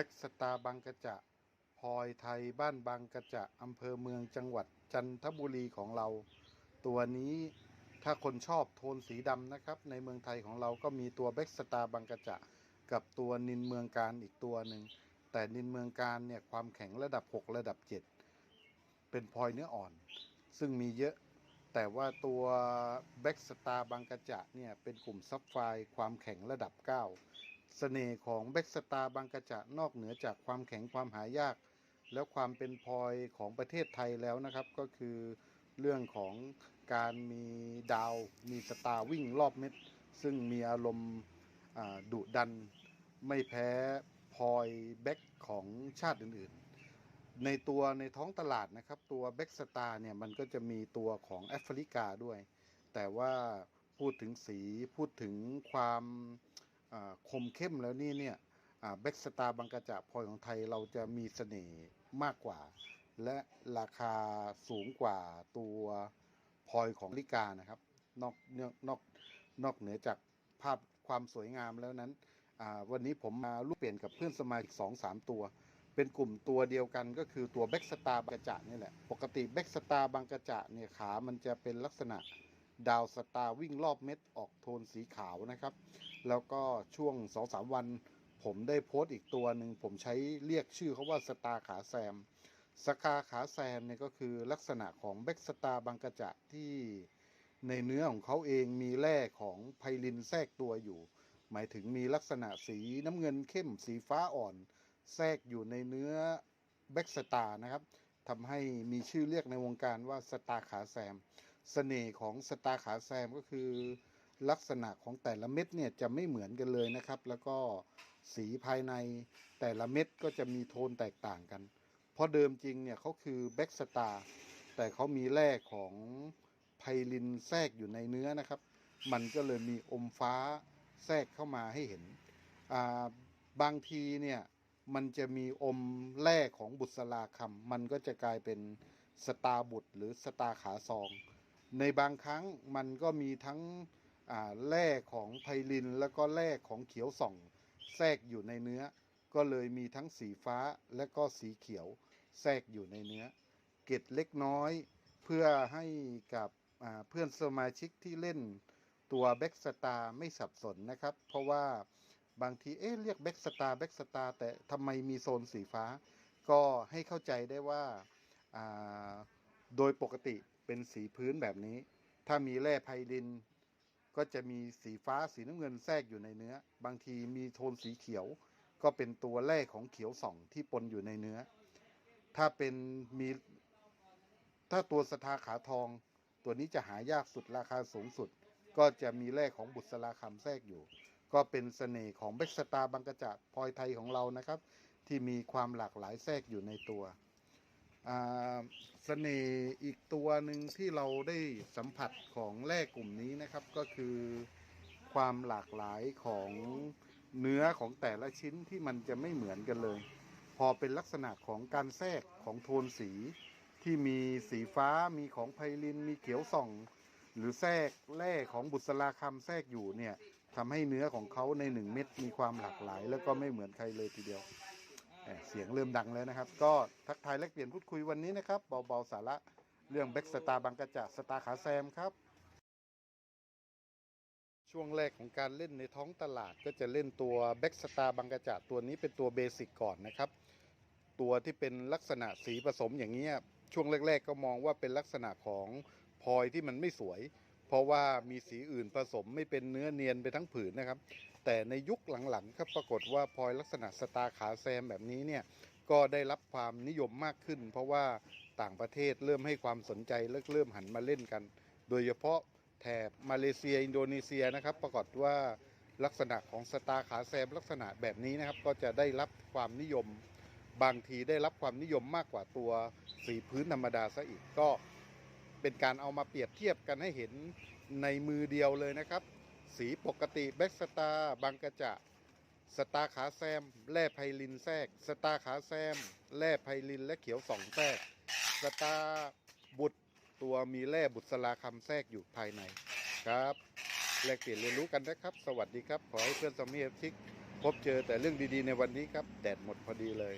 บ็กสตาร์บางกระจะพลอยไทยบ้านบางกระจะอำเภอเมืองจังหวัดจันทบุรีของเรา ตัวนี้ถ้าคนชอบโทนสีดำนะครับ ในเมืองไทยของเราก็มีตัวแบ็กสตาร์บางกระจะกับตัวนินเมืองการอีกตัวหนึ่ง แต่นินเมืองการเนี่ยความแข็งระดับ 6 ระดับ 7 เป็นพลอยเนื้ออ่อน ซึ่งมีเยอะ แต่ว่าตัวแบ็กสตาร์บางกระจะเนี่ยเป็นกลุ่มซับไฟความแข็งระดับ 9 เสน่ห์ของแบ็กสตาร์บางกระจะนอกเหนือจากความแข็งความหายาก แล้วความเป็นพลอยของประเทศไทยแล้วนะครับ ก็คือเรื่องของการมีดาว มีสตาร์วิ่งรอบเม็ด ซึ่งมีอารมณ์ดุดันไม่แพ้พลอยแบ็กของชาติอื่นๆ ในตัวในท้องตลาดนะครับ ตัวแบ็กสตาร์เนี่ยมันก็จะมีตัวของแอฟริกาด้วย แต่ว่าพูดถึงสีพูดถึงความ คมเข้มแล้วนี่เนี่ยแบ็กสตาร์บางกระจะพลอยของไทยเราจะมีเสน่ห์มากกว่า และราคาสูงกว่าตัวพลอยของลิกานะครับ นอกเนื่องนอกนอกเหนือจากภาพความสวยงามแล้วนั้นวันนี้ผมมาลูกเปลี่ยนกับเพื่อนสมาชิกสองสามตัว เป็นกลุ่มตัวเดียวกันก็คือตัวแบ็กสตาร์บางกระจะนี่แหละ ปกติแบ็กสตาร์บางกระจะเนี่ยขามันจะเป็นลักษณะ ดาวสตาร์วิ่งรอบเม็ดออกโทนสีขาวนะครับ แล้วก็ช่วงสองสามวัน ผมได้โพสต์อีกตัวหนึ่งผมใช้เรียกชื่อเขาว่าสตาร์ขาแซมสกาขาแซมเนี่ยก็คือลักษณะของแบ็กสตาร์บางกระจะที่ในเนื้อของเขาเองมีแร่ของไพลินแทรกตัวอยู่ หมายถึงมีลักษณะสีน้ำเงินเข้มสีฟ้าอ่อน แทรกอยู่ในเนื้อแบ็กสตาร์นะครับทำให้มีชื่อเรียกในวงการว่าสตาร์ขาแซม เสน่ห์ของสตาร์ขาแซมก็คือลักษณะของแต่ละเม็ดเนี่ยจะไม่เหมือนกันเลยนะครับ แล้วก็สีภายในแต่ละเม็ดก็จะมีโทนแตกต่างกัน เพราะเดิมจริงเนี่ยเขาคือแบ็กสตาร์แต่เขามีแร่ของไพลินแทรกอยู่ในเนื้อนะครับ มันก็เลยมีอมฟ้าแทรกเข้ามาให้เห็น บางทีเนี่ยมันจะมีอมแร่ของบุษราคำมันก็จะกลายเป็นสตาร์บุตรหรือสตาร์ขาซอง ในบางครั้งมันก็มีทั้งแร่ของไพลิน แล้วก็แร่ของเขียวส่อง แทรกอยู่ในเนื้อ ก็เลยมีทั้งสีฟ้าและก็สีเขียวแทรกอยู่ในเนื้อ เกร็ดเล็กน้อยเพื่อให้กับเพื่อนสมาชิกที่เล่นตัวแบ็กสตาร์ไม่สับสนนะครับ เพราะว่าบางทีเอ๊ะเรียกแบ็กสตาร์แบ็กสตาร์แต่ทำไมมีโซนสีฟ้า ก็ให้เข้าใจได้ว่าโดยปกติ เป็นสีพื้นแบบนี้ ถ้ามีแร่ไพลิน ก็จะมีสีฟ้าสีน้ำเงินแทรกอยู่ในเนื้อ บางทีมีโทนสีเขียว ก็เป็นตัวแร่ของเขียวส่องที่ปนอยู่ในเนื้อ ถ้าเป็นมี ถ้าตัวสทาขาทอง ตัวนี้จะหายากสุดราคาสูงสุด ก็จะมีแร่ของบุษราคำแทรกอยู่ ก็เป็นเสน่ห์ของเบกสตาบางกระจัดพลอยไทยของเรานะครับ ที่มีความหลากหลายแทรกอยู่ในตัว เสน่ห์อีกตัวหนึ่งที่เราได้สัมผัสของแร่กลุ่มนี้นะครับก็คือความหลากหลายของเนื้อของแต่ละชิ้นที่มันจะไม่เหมือนกันเลย พอเป็นลักษณะของการแทรกของโทนสี ที่มีสีฟ้ามีของไพลินมีเขียวส่อง หรือแทรกแร่ของบุษราคำแทรกอยู่เนี่ยทำให้เนื้อของเขาในหนึ่งเม็ดมีความหลากหลาย แล้วก็ไม่เหมือนใครเลยทีเดียว เสียงเริ่มดังแล้วนะครับ ก็ทักทายแลกเปลี่ยนพูดคุยวันนี้นะครับเบาๆสาระเรื่องแบ็กสตาร์บางกระจะสตาร์ขาแซมครับ ช่วงแรกของการเล่นในท้องตลาดก็จะเล่นตัวแบ็กสตาร์บางกระจะตัวนี้เป็นตัวเบสิกก่อนนะครับ ตัวที่เป็นลักษณะสีผสมอย่างนี้ยช่วงแรก ๆ ก็มองว่าเป็นลักษณะของพลอยที่มันไม่สวย เพราะว่ามีสีอื่นผสมไม่เป็นเนื้อเนียนไปทั้งผืนนะครับ แต่ในยุคหลังๆครับปรากฏว่าพลอยลักษณะสตาร์ขาแซมแบบนี้เนี่ยก็ได้รับความนิยมมากขึ้น เพราะว่าต่างประเทศเริ่มให้ความสนใจและเริ่มหันมาเล่นกัน โดยเฉพาะแถบมาเลเซีย อินโดนีเซียนะครับ ปรากฏว่าลักษณะของสตาร์ขาแซมลักษณะแบบนี้นะครับ ก็จะได้รับความนิยม บางทีได้รับความนิยมมากกว่าตัวสีพื้นธรรมดาซะอีกก็เป็นการเอามาเปรียบเทียบกันให้เห็นในมือเดียวเลยนะครับ สีปกติแบ็กสตาร์บางกระจะสตาร์ขาแซม แร่ไพลินแทรก สตาร์ขาแซม แร่ไพลินและเขียวสองแทรก สตาร์บุตรตัวมีแร่บุษราคำแทรกอยู่ภายในครับแลกเปลี่ยนเรียนรู้กันนะครับ สวัสดีครับ ขอให้เพื่อนสมีชิก พบเจอแต่เรื่องดีๆในวันนี้ครับ แดดหมดพอดีเลย